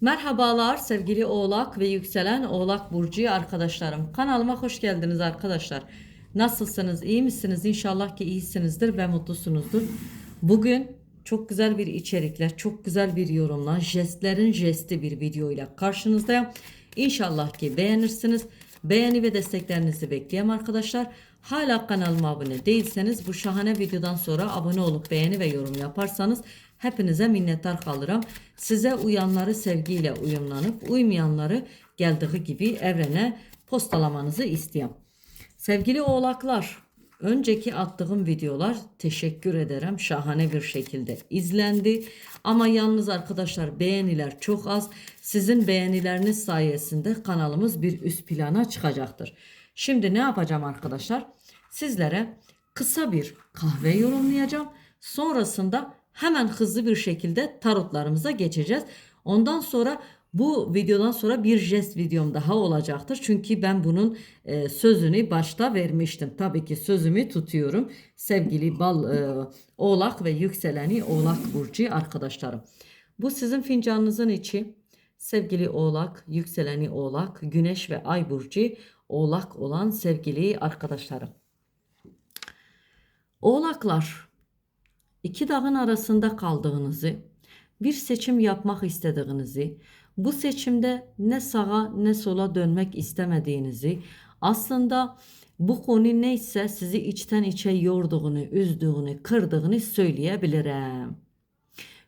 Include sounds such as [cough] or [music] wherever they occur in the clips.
Merhabalar sevgili Oğlak ve yükselen Oğlak Burcu arkadaşlarım. Kanalıma hoş geldiniz arkadaşlar. Nasılsınız? İyi misiniz? İnşallah ki iyisinizdir ve mutlusunuzdur. Bugün çok güzel bir içerikle, çok güzel bir yorumla, jestlerin jesti bir videoyla karşınızdayım. İnşallah ki beğenirsiniz. Beğeni ve desteklerinizi bekliyorum arkadaşlar. Hala kanalıma abone değilseniz bu şahane videodan sonra abone olup beğeni ve yorum yaparsanız hepinize minnettar kalırım. Size uyanları sevgiyle uyumlanıp uymayanları geldiği gibi evrene postalamanızı istiyorum. Sevgili oğlaklar, önceki attığım videolar teşekkür ederim. Şahane bir şekilde izlendi. Ama yalnız arkadaşlar beğeniler çok az. Sizin beğenileriniz sayesinde kanalımız bir üst plana çıkacaktır. Şimdi ne yapacağım arkadaşlar? Sizlere kısa bir kahve yorumlayacağım. Sonrasında hemen hızlı bir şekilde tarotlarımıza geçeceğiz. Ondan sonra bu videodan sonra bir jest videom daha olacaktır. Çünkü ben bunun e, sözünü başta vermiştim. Tabii ki sözümü tutuyorum. Sevgili bal e, oğlak ve yükseleni oğlak burcu arkadaşlarım. Bu sizin fincanınızın içi. Sevgili oğlak, yükseleni oğlak, güneş ve ay burcu oğlak olan sevgili arkadaşlarım. Oğlaklar, iki dağın arasında kaldığınızı, bir seçim yapmak istediğinizi, bu seçimde ne sağa ne sola dönmek istemediğinizi, aslında bu konu neyse sizi içten içe yorduğunu, üzdüğünü, kırdığını söyleyebilirim.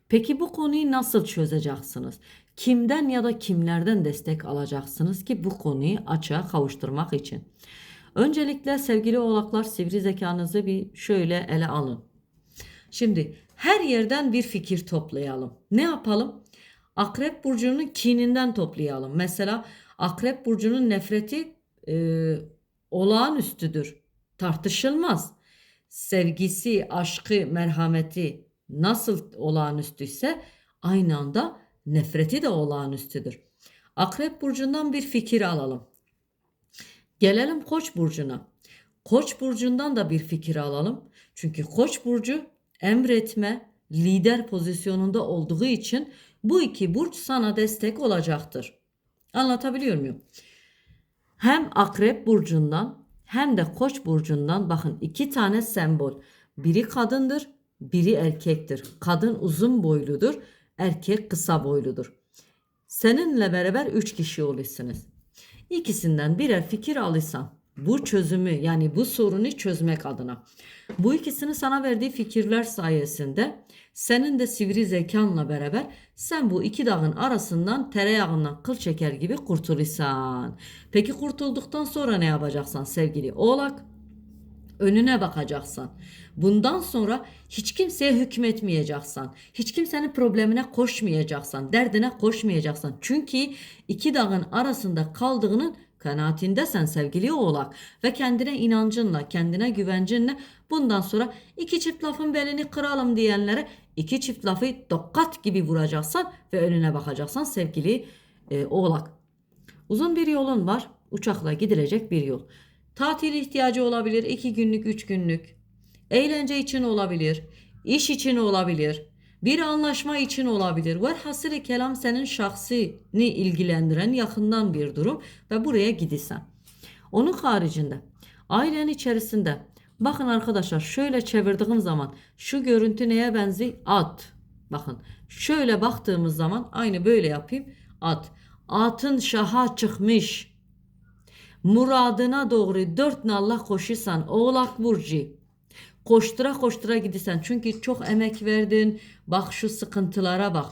Peki bu konuyu nasıl çözeceksiniz? Kimden ya da kimlerden destek alacaksınız ki bu konuyu açığa kavuşturmak için? Öncelikle sevgili oğlaklar sivri zekanızı bir şöyle ele alın. Şimdi her yerden bir fikir toplayalım. Ne yapalım? Akrep burcunun kininden toplayalım. Mesela Akrep burcunun nefreti e, olağanüstüdür. Tartışılmaz. Sevgisi, aşkı, merhameti nasıl olağanüstüyse aynı anda nefreti de olağanüstüdür. Akrep burcundan bir fikir alalım. Gelelim Koç burcuna. Koç burcundan da bir fikir alalım. Çünkü Koç burcu emretme, lider pozisyonunda olduğu için bu iki burç sana destek olacaktır. Anlatabiliyor muyum? Hem Akrep burcundan hem de Koç burcundan bakın iki tane sembol. Biri kadındır, biri erkektir. Kadın uzun boyludur, erkek kısa boyludur. Seninle beraber üç kişi olursunuz. İkisinden birer fikir alırsan bu çözümü yani bu sorunu çözmek adına. Bu ikisini sana verdiği fikirler sayesinde senin de sivri zekanla beraber sen bu iki dağın arasından tereyağından kıl çeker gibi kurtulursan. Peki kurtulduktan sonra ne yapacaksın sevgili oğlak? önüne bakacaksın. Bundan sonra hiç kimseye hükmetmeyeceksin. Hiç kimsenin problemine koşmayacaksın. Derdine koşmayacaksın. Çünkü iki dağın arasında kaldığının kanaatindesin sevgili oğlak. Ve kendine inancınla, kendine güvencinle bundan sonra iki çift lafın belini kıralım diyenlere iki çift lafı tokat gibi vuracaksın ve önüne bakacaksın sevgili e, oğlak. Uzun bir yolun var. Uçakla gidilecek bir yol. Tatil ihtiyacı olabilir. iki günlük, üç günlük. Eğlence için olabilir. iş için olabilir. Bir anlaşma için olabilir. Velhasılı kelam senin şahsini ilgilendiren yakından bir durum ve buraya gidiyorsan. Onun haricinde ailen içerisinde bakın arkadaşlar şöyle çevirdiğim zaman şu görüntü neye benziyor? At. Bakın şöyle baktığımız zaman aynı böyle yapayım. At. Atın şaha çıkmış muradına doğru dört nalla koşursan oğlak burcu koştura koştura gidersen çünkü çok emek verdin. Bak şu sıkıntılara bak.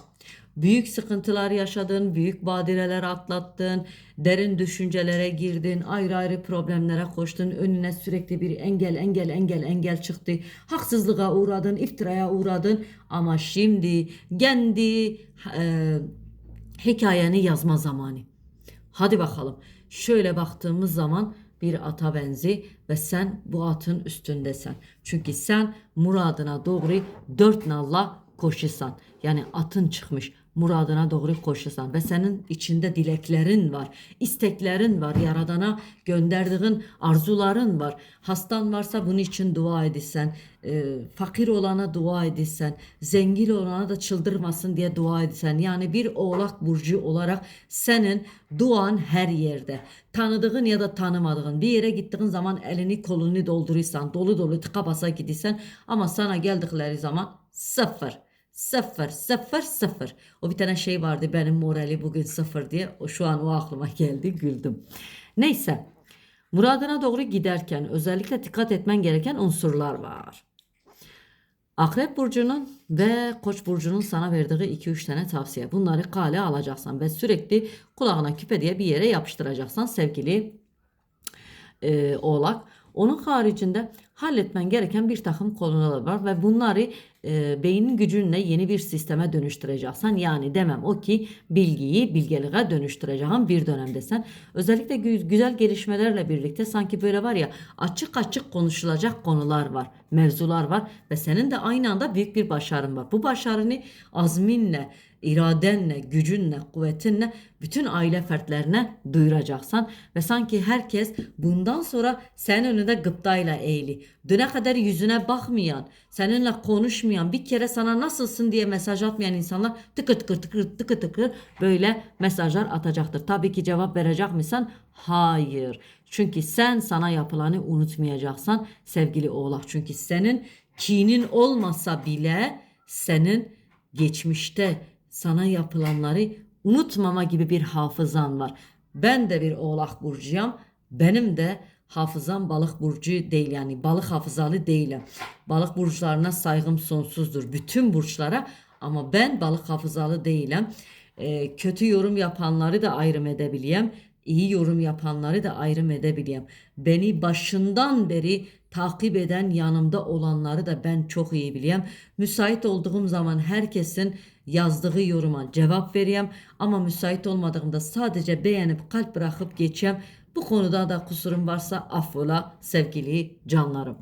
Büyük sıkıntılar yaşadın büyük badireler atlattın derin düşüncelere girdin ayrı ayrı problemlere koştun önüne sürekli bir engel engel engel engel çıktı. Haksızlığa uğradın iftiraya uğradın. Ama şimdi kendi e, hikayeni yazma zamanı. Hadi bakalım. Şöyle baktığımız zaman bir ata benzi ve sen bu atın üstündesin. Çünkü sen muradına doğru dört nalla koşusan. Yani atın çıkmış. Muradına doğru koşursan ve senin içinde dileklerin var, isteklerin var, yaradana gönderdiğin arzuların var. Hastan varsa bunun için dua edilsen, e, fakir olana dua edilsen, zengin olana da çıldırmasın diye dua edilsen. Yani bir oğlak burcu olarak senin duan her yerde. Tanıdığın ya da tanımadığın bir yere gittiğin zaman elini kolunu doldurursan, dolu dolu tıka basa gidiyorsan ama sana geldikleri zaman sıfır. Sıfır, sıfır, sıfır. O bir tane şey vardı benim morali bugün sıfır diye. O şu an o aklıma [laughs] geldi güldüm. Neyse. Muradına doğru giderken özellikle dikkat etmen gereken unsurlar var. Akrep burcunun ve Koç burcunun sana verdiği 2-3 tane tavsiye. Bunları kale alacaksan ve sürekli kulağına küpe diye bir yere yapıştıracaksan sevgili e, oğlak. Onun haricinde halletmen gereken bir takım konular var ve bunları e, beynin gücünle yeni bir sisteme dönüştüreceksen yani demem o ki bilgiyi bilgeliğe dönüştüreceğin bir dönemdesen özellikle gü- güzel gelişmelerle birlikte sanki böyle var ya açık açık konuşulacak konular var mevzular var ve senin de aynı anda büyük bir başarın var. Bu başarını azminle iradenle, gücünle, kuvvetinle bütün aile fertlerine duyuracaksan ve sanki herkes bundan sonra senin önünde gıptayla eğili. Düne kadar yüzüne bakmayan, seninle konuşmayan, bir kere sana nasılsın diye mesaj atmayan insanlar tıkır tıkır tıkır tıkır tıkır böyle mesajlar atacaktır. Tabii ki cevap verecek misin? Hayır. Çünkü sen sana yapılanı unutmayacaksan sevgili oğlak. Çünkü senin kinin olmasa bile senin geçmişte sana yapılanları unutmama gibi bir hafızan var. Ben de bir oğlak burcuyum. Benim de hafızam balık burcu değil yani balık hafızalı değilim. Balık burçlarına saygım sonsuzdur. Bütün burçlara ama ben balık hafızalı değilim. Ee, kötü yorum yapanları da ayrım edebileyim. İyi yorum yapanları da ayrım edebileyim. Beni başından beri takip eden yanımda olanları da ben çok iyi biliyorum. Müsait olduğum zaman herkesin yazdığı yoruma cevap vereyim ama müsait olmadığımda sadece beğenip kalp bırakıp geçeyim. Bu konuda da kusurum varsa affola sevgili canlarım.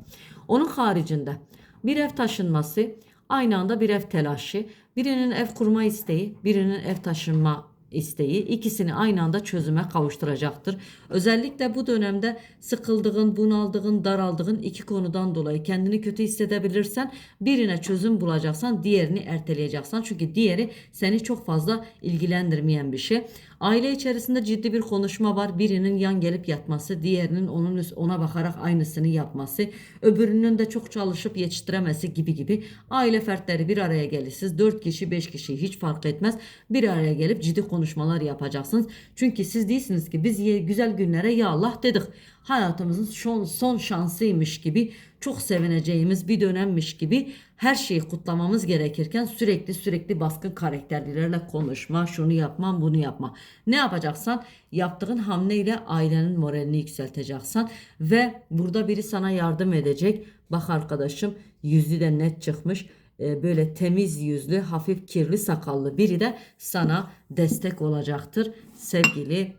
Onun haricinde bir ev taşınması, aynı anda bir ev telaşı, birinin ev kurma isteği, birinin ev taşınma isteği ikisini aynı anda çözüme kavuşturacaktır. Özellikle bu dönemde sıkıldığın, bunaldığın, daraldığın iki konudan dolayı kendini kötü hissedebilirsen birine çözüm bulacaksan diğerini erteleyeceksin. Çünkü diğeri seni çok fazla ilgilendirmeyen bir şey. Aile içerisinde ciddi bir konuşma var. Birinin yan gelip yatması, diğerinin onun ona bakarak aynısını yapması, öbürünün de çok çalışıp yetiştiremesi gibi gibi aile fertleri bir araya gelirsiniz. 4 kişi, 5 kişi hiç fark etmez. Bir araya gelip ciddi konuşmalar yapacaksınız. Çünkü siz değilsiniz ki biz güzel günlere ya Allah dedik. Hayatımızın son, son şansıymış gibi çok sevineceğimiz bir dönemmiş gibi her şeyi kutlamamız gerekirken sürekli sürekli baskın karakterlilerle konuşma, şunu yapmam, bunu yapma. Ne yapacaksan yaptığın hamleyle ailenin moralini yükselteceksin ve burada biri sana yardım edecek. Bak arkadaşım yüzü de net çıkmış. Ee, böyle temiz yüzlü, hafif kirli sakallı biri de sana destek olacaktır. Sevgili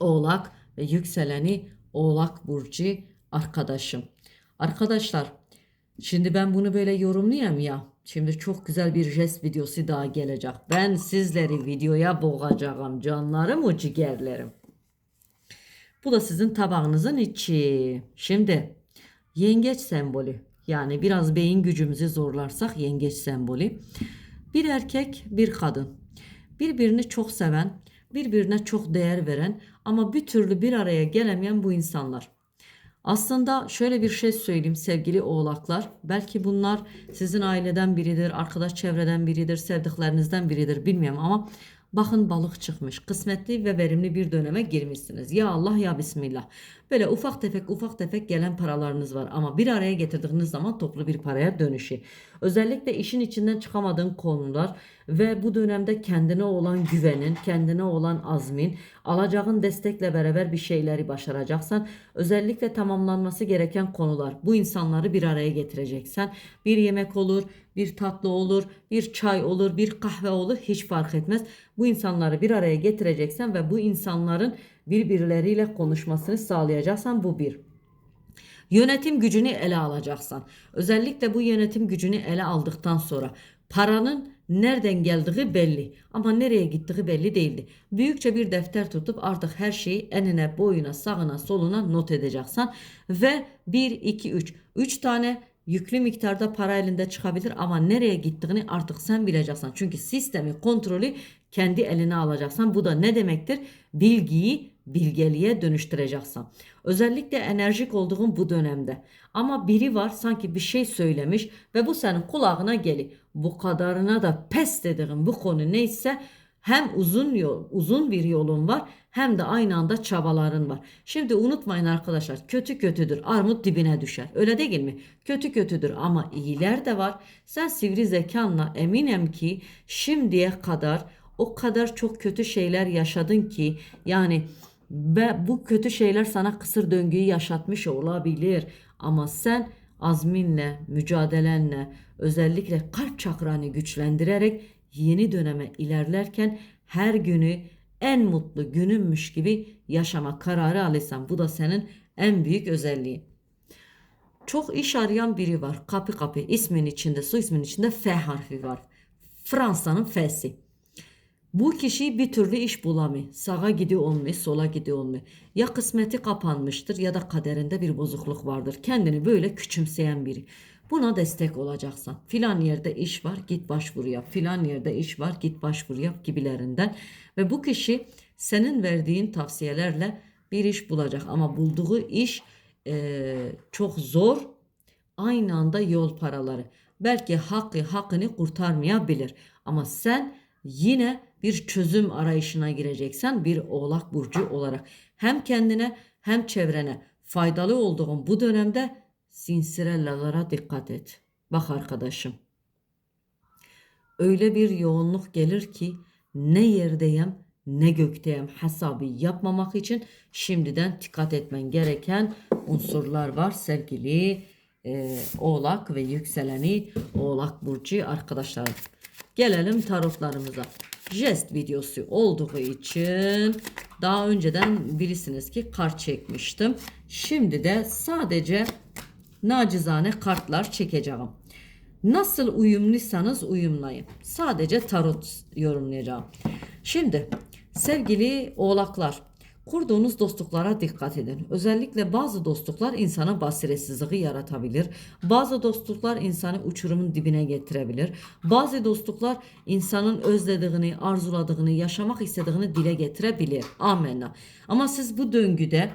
Oğlak yükseleni Oğlak Burcu arkadaşım. Arkadaşlar şimdi ben bunu böyle yorumlayayım ya. Şimdi çok güzel bir jest videosu daha gelecek. Ben sizleri videoya boğacağım canlarım o ciğerlerim. Bu da sizin tabağınızın içi. Şimdi yengeç sembolü. Yani biraz beyin gücümüzü zorlarsak yengeç sembolü. Bir erkek, bir kadın. Birbirini çok seven, birbirine çok değer veren ama bir türlü bir araya gelemeyen bu insanlar. Aslında şöyle bir şey söyleyeyim sevgili oğlaklar. Belki bunlar sizin aileden biridir, arkadaş çevreden biridir, sevdiklerinizden biridir bilmiyorum ama bakın balık çıkmış. Kısmetli ve verimli bir döneme girmişsiniz. Ya Allah ya Bismillah. Böyle ufak tefek ufak tefek gelen paralarınız var ama bir araya getirdiğiniz zaman toplu bir paraya dönüşü. Özellikle işin içinden çıkamadığın konular ve bu dönemde kendine olan güvenin, kendine olan azmin, alacağın destekle beraber bir şeyleri başaracaksan, özellikle tamamlanması gereken konular, bu insanları bir araya getireceksen, bir yemek olur, bir tatlı olur, bir çay olur, bir kahve olur hiç fark etmez. Bu insanları bir araya getireceksen ve bu insanların birbirleriyle konuşmasını sağlayacaksan bu bir. Yönetim gücünü ele alacaksan, özellikle bu yönetim gücünü ele aldıktan sonra paranın Nereden geldiği belli ama nereye gittiği belli değildi. Büyükçe bir defter tutup artık her şeyi enine, boyuna, sağına, soluna not edeceksin. Ve 1, 2, 3. 3 tane yüklü miktarda para elinde çıkabilir ama nereye gittiğini artık sen bileceksin. Çünkü sistemi, kontrolü kendi eline alacaksın. Bu da ne demektir? Bilgiyi bilgeliğe dönüştüreceksin. Özellikle enerjik olduğun bu dönemde. Ama biri var sanki bir şey söylemiş ve bu senin kulağına geliyor. Bu kadarına da pes dediğin bu konu neyse hem uzun yol, uzun bir yolun var hem de aynı anda çabaların var. Şimdi unutmayın arkadaşlar kötü kötüdür armut dibine düşer. Öyle değil mi? Kötü kötüdür ama iyiler de var. Sen sivri zekanla eminim ki şimdiye kadar o kadar çok kötü şeyler yaşadın ki yani ve bu kötü şeyler sana kısır döngüyü yaşatmış olabilir. Ama sen azminle, mücadelenle, özellikle kalp çakranı güçlendirerek yeni döneme ilerlerken her günü en mutlu gününmüş gibi yaşama kararı alırsan bu da senin en büyük özelliğin. Çok iş arayan biri var. Kapı kapı ismin içinde, su ismin içinde F harfi var. Fransa'nın F'si. Bu kişi bir türlü iş bulamıyor. Sağa gidiyor olmuyor, sola gidiyor olmuyor. Ya kısmeti kapanmıştır ya da kaderinde bir bozukluk vardır. Kendini böyle küçümseyen biri. Buna destek olacaksan. Filan yerde iş var git başvuru yap. Filan yerde iş var git başvuru yap gibilerinden. Ve bu kişi senin verdiğin tavsiyelerle bir iş bulacak. Ama bulduğu iş eee, çok zor. Aynı anda yol paraları. Belki hakkı hakkını kurtarmayabilir. Ama sen yine bir çözüm arayışına gireceksen bir oğlak burcu olarak hem kendine hem çevrene faydalı olduğun bu dönemde sinsirellalara dikkat et. Bak arkadaşım. Öyle bir yoğunluk gelir ki ne yerdeyim ne gökteyim hesabı yapmamak için şimdiden dikkat etmen gereken unsurlar var sevgili e, oğlak ve yükseleni oğlak burcu arkadaşlarım. Gelelim tarotlarımıza. Jest videosu olduğu için daha önceden bilirsiniz ki kart çekmiştim. Şimdi de sadece nacizane kartlar çekeceğim. Nasıl uyumluysanız uyumlayın. Sadece tarot yorumlayacağım. Şimdi sevgili oğlaklar kurduğunuz dostluklara dikkat edin. Özellikle bazı dostluklar insana basiretsizliği yaratabilir. Bazı dostluklar insanı uçurumun dibine getirebilir. Bazı dostluklar insanın özlediğini, arzuladığını, yaşamak istediğini dile getirebilir. Amenna. Ama siz bu döngüde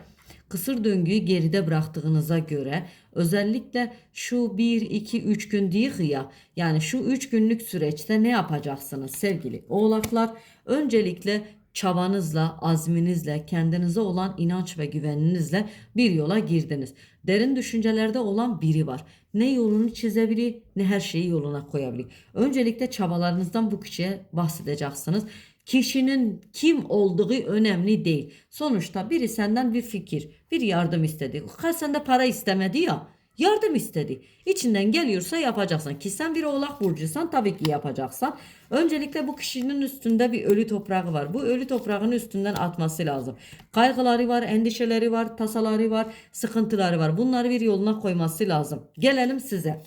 kısır döngüyü geride bıraktığınıza göre özellikle şu 1 2 3 gün değil ya yani şu 3 günlük süreçte ne yapacaksınız sevgili oğlaklar? Öncelikle çabanızla, azminizle, kendinize olan inanç ve güveninizle bir yola girdiniz. Derin düşüncelerde olan biri var. Ne yolunu çizebilir ne her şeyi yoluna koyabilir. Öncelikle çabalarınızdan bu kişiye bahsedeceksiniz. Kişinin kim olduğu önemli değil. Sonuçta biri senden bir fikir, bir yardım istedi. Ha sende para istemedi ya. Yardım istedi. İçinden geliyorsa yapacaksın. Ki sen bir oğlak burcuysan tabii ki yapacaksın. Öncelikle bu kişinin üstünde bir ölü toprağı var. Bu ölü toprağın üstünden atması lazım. Kaygıları var, endişeleri var, tasaları var, sıkıntıları var. Bunları bir yoluna koyması lazım. Gelelim size.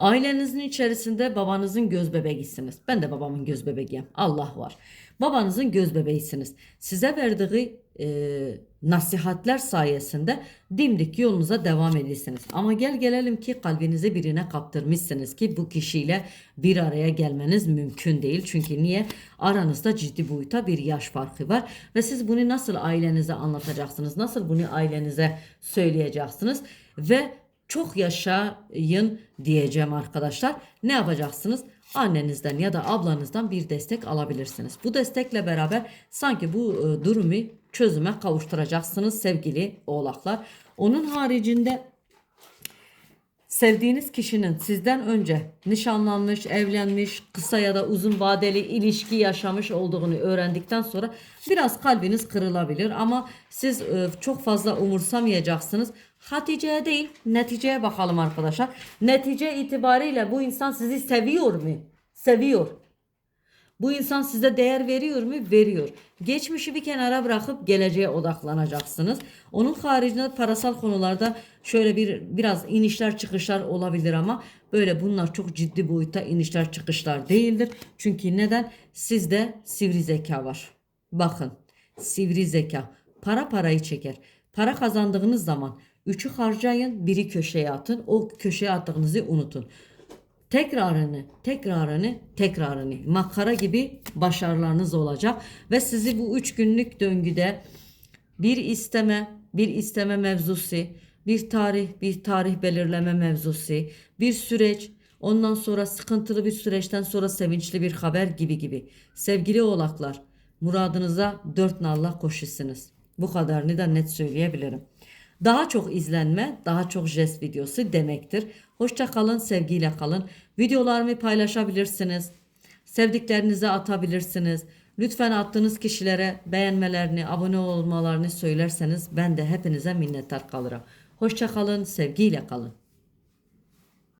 Ailenizin içerisinde babanızın göz bebeğisiniz. Ben de babamın göz bebeğiyim. Allah var. Babanızın göz bebeğisiniz. Size verdiği e, nasihatler sayesinde dimdik yolunuza devam edirsiniz. Ama gel gelelim ki kalbinizi birine kaptırmışsınız ki bu kişiyle bir araya gelmeniz mümkün değil. Çünkü niye? Aranızda ciddi boyuta bir yaş farkı var ve siz bunu nasıl ailenize anlatacaksınız? Nasıl bunu ailenize söyleyeceksiniz? Ve çok yaşayın diyeceğim arkadaşlar. Ne yapacaksınız? Annenizden ya da ablanızdan bir destek alabilirsiniz. Bu destekle beraber sanki bu e, durumu çözüme kavuşturacaksınız sevgili oğlaklar. Onun haricinde sevdiğiniz kişinin sizden önce nişanlanmış, evlenmiş, kısa ya da uzun vadeli ilişki yaşamış olduğunu öğrendikten sonra biraz kalbiniz kırılabilir ama siz e, çok fazla umursamayacaksınız. Hatice'ye değil, neticeye bakalım arkadaşlar. Netice itibariyle bu insan sizi seviyor mu? Seviyor. Bu insan size değer veriyor mu? Veriyor. Geçmişi bir kenara bırakıp geleceğe odaklanacaksınız. Onun haricinde parasal konularda şöyle bir biraz inişler çıkışlar olabilir ama böyle bunlar çok ciddi boyutta inişler çıkışlar değildir. Çünkü neden? Sizde sivri zeka var. Bakın sivri zeka. Para parayı çeker. Para kazandığınız zaman üçü harcayın, biri köşeye atın. O köşeye attığınızı unutun. Tekrarını, tekrarını, tekrarını makara gibi başarılarınız olacak ve sizi bu üç günlük döngüde bir isteme, bir isteme mevzusu, bir tarih, bir tarih belirleme mevzusu, bir süreç, ondan sonra sıkıntılı bir süreçten sonra sevinçli bir haber gibi gibi. Sevgili oğlaklar, muradınıza dört nalla koşusunuz. Bu kadarını da net söyleyebilirim. Daha çok izlenme, daha çok jest videosu demektir. Hoşça kalın, sevgiyle kalın. Videolarımı paylaşabilirsiniz. Sevdiklerinize atabilirsiniz. Lütfen attığınız kişilere beğenmelerini, abone olmalarını söylerseniz ben de hepinize minnettar kalırım. Hoşça kalın, sevgiyle kalın.